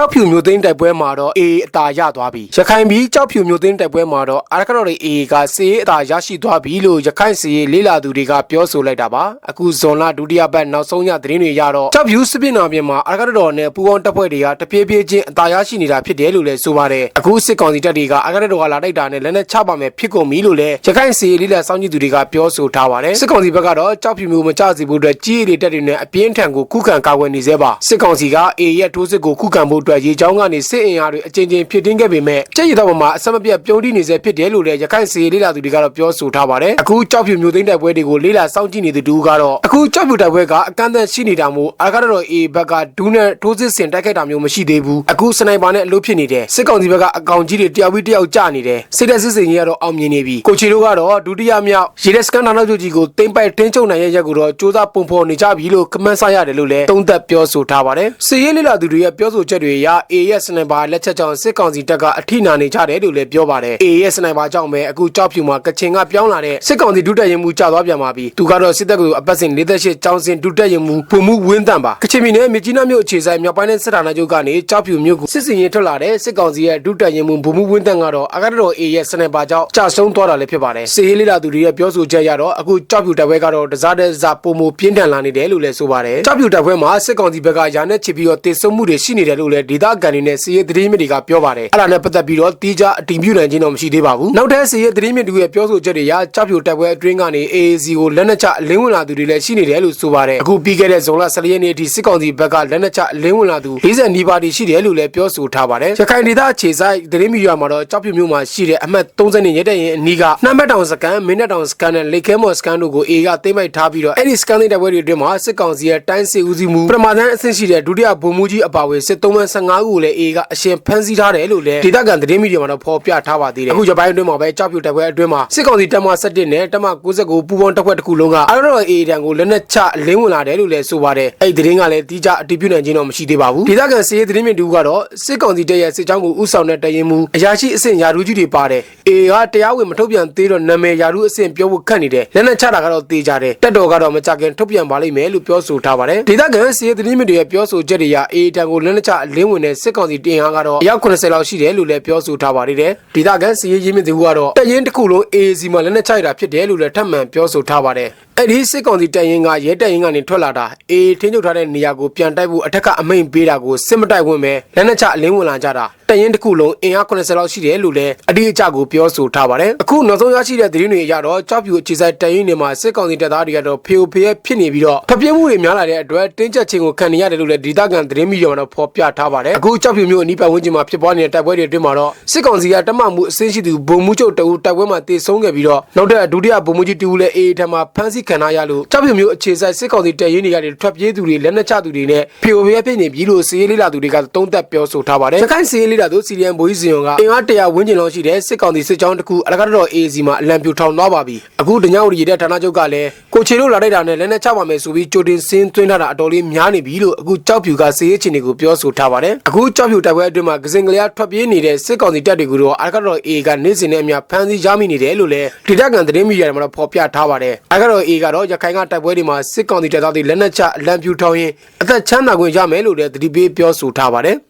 ကြောက်ဖြူမျိုးသိန်းတိုက်ပွဲမှာတော့အေအတာရသွားပြီရခိုင်ပြည်ကြောက်ဖြူမျိုးသိန်းတိုက်ပွဲမှာတော့အာရခတော်တွေအေကစေးအတာရရှိသွားပြီလို့ရခိုင်စီရေးလေးလာသူတွေကပြောဆိုလိုက်တာပါအခုဇွန်လဒုတိယပတ်နောက်ဆုံးညသတင်းတွေရတော့ကြောက်ဖြူစစ်ပင်နာပြင်မှာအာရခတော်နဲ့ပူပေါင်းတပ်ဖွဲ့တွေကတပြေးပြေးချင်းအတာရရှိနေတာဖြစ်တယ်လို့လည်းဆိုပါတယ်အခုစစ်ကောင်စီတပ်တွေကအာရခတော်ကလာတိုက်တာနဲ့လက်နက်ချပါမယ်ဖြစ်ကုန်ပြီလို့လည်းရခိုင်စီရေးလေးလာစောင့်ကြည့်သူတွေကပြောဆိုထားပါတယ်စစ်ကောင်စီဘက်ကတော့ကြောက်ဖြူမျိုးမကြစီဖို့အတွက်ကြီးရည်တပ်တွေနဲ့အပြင်းထန်ကိုခုခံကာကွယ်နေသေးပါစစ်ကောင်စီကအေရဲ့ထိုးစစ်ကိုခုခံဖို့အတွက်ရေချောင်းကနေစစ်အင်အားတွေအကြိမ်ကြိမ်ဖြစ်တင်းခဲ့ပေမဲ့ကြက်ရည်တော့မှာအဆက်မပြတ်ပြုံးတိနေစေဖြစ်တယ်လို့လည်းရခိုင်စီရေးလေးလာသူတွေကတော့ပြောဆိုထားပါတယ်အခုကြောက်ဖြူမျိုးသိန်းတိုက်ပွဲတွေကိုလေးလာစောင့်ကြည့်နေသူတူကတော့အခုကြောက်ဖြူတိုက်ပွဲကအကန့်အသတ်ရှိနေတာမို့အာရကတော့အေဘက်ကဒူးနဲ့ထိုးစစ်ဆင်တိုက်ခိုက်တာမျိုးမရှိသေးဘူးအခုစနိုက်ပါနဲ့အလုပ်ဖြစ်နေတယ်စစ်ကောင်စီဘက်ကအကောင်ကြီးတွေတယောက်ပြီးတယောက်ကြနေတယ်စစ်တပ်စစ်စင်ကြီးကတော့အောင်မြင်နေပြီကိုချီတို့ကတော့ဒုတိယမြောက်ရေလက်စကန်ဌာနချုပ်ကြီးကိုတင်ပိုက်တင်းချုပ်နိုင်ရဲ့ရက်ကိုတော့စ조사ပုံဖော်နေကြပြီလို့ကမန့်ဆရတယ်လို့လည်းတုံးသက်ပြောဆိုထားပါတယ်စစ်ရေးလေးလာသူတွေရဲ့ပြောဆိုချက်တွေအရ AS စနိုက်ပါလက်ချက်ကြောင့်စစ်ကောင်စီတပ်ကအထိနာနေကြတယ်လို့လည်းပြောပါတယ် AS စနိုက်ပါကြောင့်ပဲအခုကြောက်ဖြူမှာကချင်ကပြောင်းလာတဲ့စစ်ကောင်စီဒုတက်ရင်မှုကြာသွားပြန်ပါပြီသူကတော့စစ်တပ်ကိုအပတ်စဉ်48ကျောင်းစဉ်ဒုတက်ရင်မှုပုံမှုဝင်းတန်ပါကချင်ပြည်နယ်မြကြီးနားမြို့အခြေဆိုင်မြောက်ပိုင်းနဲ့စစ်ဌာနချုပ်ကနေကြောက်ဖြူမြို့ကိုစစ်စင်ရင်ထွက်လာတဲ့စစ်ကောင်စီရဲ့ဒုတက်ရင်မှုပုံမှုဝင်းတန်ကတော့အကားတော် AS စနိုက်ပါကြောင့်ကြာဆုံးသွားတာလည်းဖြစ်ပါတယ်စစ်ရေးလေးလာသူတွေရဲ့ပြောဆိုချက်ရတော့အခုကြောက်ဖြူတပ်ပွဲကတော့တစားတဲ့စားပုံမှုပြင်းထန်လာနေတယ်လို့လည်းဆိုပါတယ်ကြောက်ဖြူတပ်ပွဲမှာစစ်ကောင်စီဘက်ကရာနဲ့ချစ်ပြီးတော့တေဆုံးမှုတွေရှိနေတယ်လို့လည်းဒေသခံတွေနဲ့စစ်ရေးသတင်းမြစ်တွေကပြောပါတယ်အဲ့ဒါနဲ့ပတ်သက်ပြီးတော့တီးခြားအတည်ပြုနိုင်ခြင်းတော့မရှိသေးပါဘူးနောက်ထပ်စစ်ရေးသတင်းမြစ်တွေရဲ့ပြောဆိုချက်တွေရကြောက်ဖြူတပ်ပွဲအတွင်းကနေ AAC ကိုလက်နက်ချအလင်းဝင်လာသူတွေလည်းရှိနေတယ်လို့ဆိုပါတယ်အခုပြီးခဲ့တဲ့ဇွန်လ14ရက်နေ့အထိစစ်ကောင်စီဘက်ကလက်နက်ချအလင်းဝင်လာသူ40နီးပါးတိရှိတယ်လို့လည်းပြောဆိုထားပါတယ်ရခိုင်ဒေသအခြေဆိုင်သတင်းမီဒီယာမှာတော့ကြောက်ဖြူမြို့မှာရှိတဲ့အမှတ်30နေရတဲ့ရင်အနီးကနှမ်းမက်တောင်စကန်မင်းနက်တောင်စကန်နဲ့လေခဲမော်စကန်တို့ကို A ကသိမ်းပိုက်ထားပြီးတော့အဲ့ဒီစကန်တဲ့တပ်ပွဲတွေအတွင်းမှာစစ်ကောင်စီရဲ့တိုင်းစစ်ဦးစီးမှုပထမတန်းအဆင့်ရှိတဲ့ဒုတိယဗိုလ်မှူးကြီးအပါအဝင်စစ်သုံးမှ15ခုကိုလည်း A ကအရှင်ဖမ်းဆီးထားတယ်လို့လည်းဒေသခံသတင်းမီဒီယာမှာတော့ဖော်ပြထားပါသေးတယ်အခုဂျပန်အတွင်းမှာပဲကြောက်ဖြူတပ်ပွဲအတွင်းမှာစစ်ကောင်စီတပ်မ17နဲ့တပ်မ69ပူးပေါင်းတပ်ဖွဲ့တစ်ခုလုံးကအာရော် A တန်ကိုလက်နက်ချလင်းဝင်လာတယ်လို့လည်းဆိုပါတယ်အဲ့ဒီသတင်းကလည်းတီးကြအတည်ပြုနိုင်ခြင်းတော့မရှိသေးပါဘူးဒေသခံစစ်ရေးသတင်းမြစ်တူကတော့စစ်ကောင်စီတပ်ရဲ့စစ်ကြောင်းကိုဥဆောင်တဲ့တရင်မူအရာရှိအဆင့်ယာရူးကြီးတွေပါတယ် A ကတရားဝင်မထုတ်ပြန်သေးတော့နာမည်ယာရူးအဆင့်ပြောဖို့ခက်နေတယ်လက်နက်ချတာကတော့တေးကြတယ်တက်တော်ကတော့မကြခင်ထုတ်ပြန်ပါလိမ့်မယ်လို့ပြောဆိုထားပါတယ်ဒေသခံစစ်ရေးသတင်းမြစ်တွေရဲ့ပြောဆိုချက်တွေအရ A တန်ကိုလက်နက်ချလင်းဝင်တဲ့စစ်ကောင်စီတင်အားကတော့အယောက်80လောက်ရှိတယ်လို့လည်းပြောဆိုထားပါသေးတယ်ဒေသခံစစ်ရေးရင်းမြစ်တွေကတော့တရင်တစ်ခုလုံး AAC မှာလက်နက်ချရတာဖြစ်တယ်လို့လည်းထပ်မံပြောဆိုထားပါတယ် အဲ့ဒီစစ်ကောင်စီတပ်ရင်းကရဲတပ်ရင်းကနေထွက်လာတာအေးထင်းချုပ်ထားတဲ့နေရာကိုပြန်တိုက်ဖို့အထက်ကအမိန်ပေးတာကိုစစ်မတိုက်ဝင်ပဲလက်နက်ချအလင်းဝင်လာကြတာတပ်ရင်းတစ်ခုလုံးအင်အား80လောက်ရှိတယ်လို့လည်းအတိအကျကိုပြောဆိုထားပါတယ်အခုနောက်ဆုံးရရှိတဲ့သတင်းတွေအရတော့ကြောက်ဖြူအခြေစိုက်တပ်ရင်းတွေမှာစစ်ကောင်စီတပ်သားတွေကတော့ဖေယိုဖေယဖြစ်နေပြီးတော့ဖပြင်းမှုတွေများလာတဲ့အတွက်တင်းကျပ်ခြင်းကိုခံနေရတယ်လို့လည်းဒေသခံသတင်းမီဒီယာမှာတော့ဖော်ပြထားပါတယ်အခုကြောက်ဖြူမျိုးအနီးပတ်ဝန်းကျင်မှာဖြစ်ပွားနေတဲ့တိုက်ပွဲတွေအတွင်းမှာတော့စစ်ကောင်စီကတမမှုအစင်းရှိသူဗိုလ်မှူးချုပ်တအူတိုက်ပွဲမှာတေဆုံးခဲ့ပြီးတော့နောက်ထပ်ဒုတိယဗိုလ်မှူးကြီးတူဦးလည်းအေးထံမှာဖမ်းဆီးခံထားရလို့ကြောက်ဖြူမျိုးအခြေစိုက်စစ်ကောင်စီတပ်ရင်းတွေကနေထွက်ပြေးသူတွေလက်နက်ချသူတွေနဲ့ဖေယိုဖေဖြစ်နေပြီလို့စီးရေးလေးလာသူတွေကတုံးသက်ပြောဆိုထားပါတယ်။စကိုင်းစီးရေးလေးလာသူစီရီယန်ဘိုးကြီးစင်ုံကအင်အားတရာဝန်းကျင်လောက်ရှိတဲ့စစ်ကောင်စီစစ်ကြောင်းတစ်ခုအလကားတော် AAC မှာအလံပြူထောင်သွားပါပြီ။အခုတညောင်ရီတဲ့ဌာနချုပ်ကလည်းကိုချေလို့လာတိုက်တာနဲ့လက်နက်ချပါမယ်ဆိုပြီးကြိုတင်စင်းသွင်းထားတာအတော်လေးများနေပြီလို့အခုကြောက်ဖြူကစီးရေးချင်းတွေကိုပြောဆိုထားပါတယ်။အခုကြောက်ဖြူတပ်ပွဲအတွင်းမှာကစင်ကလေးထွက်ပြေးနေတဲ့စစ်ကောင်စီတပ်တွေကိုတော့အလကားတော် AA ကနေ့စဉ်နဲ့အမျှဖမ်းဆီးရမိနေတယ်လို့လည်းဒေသခံသတင်းမီဒီယာတွေမှာဖော်ပြထားပါတယ်။အလကားတော် AA ကတော့ရခိုင်ကတိုက်ပွဲတွေမှာစစ်ကောင်စီတပ်သားတွေလက်နက်ချအလံပြူထောင်ရင်အသက်ချမ်းသာခွင့်ရမယ်လို့လည်းသတိပေးပြောဆိုထားပါတယ်။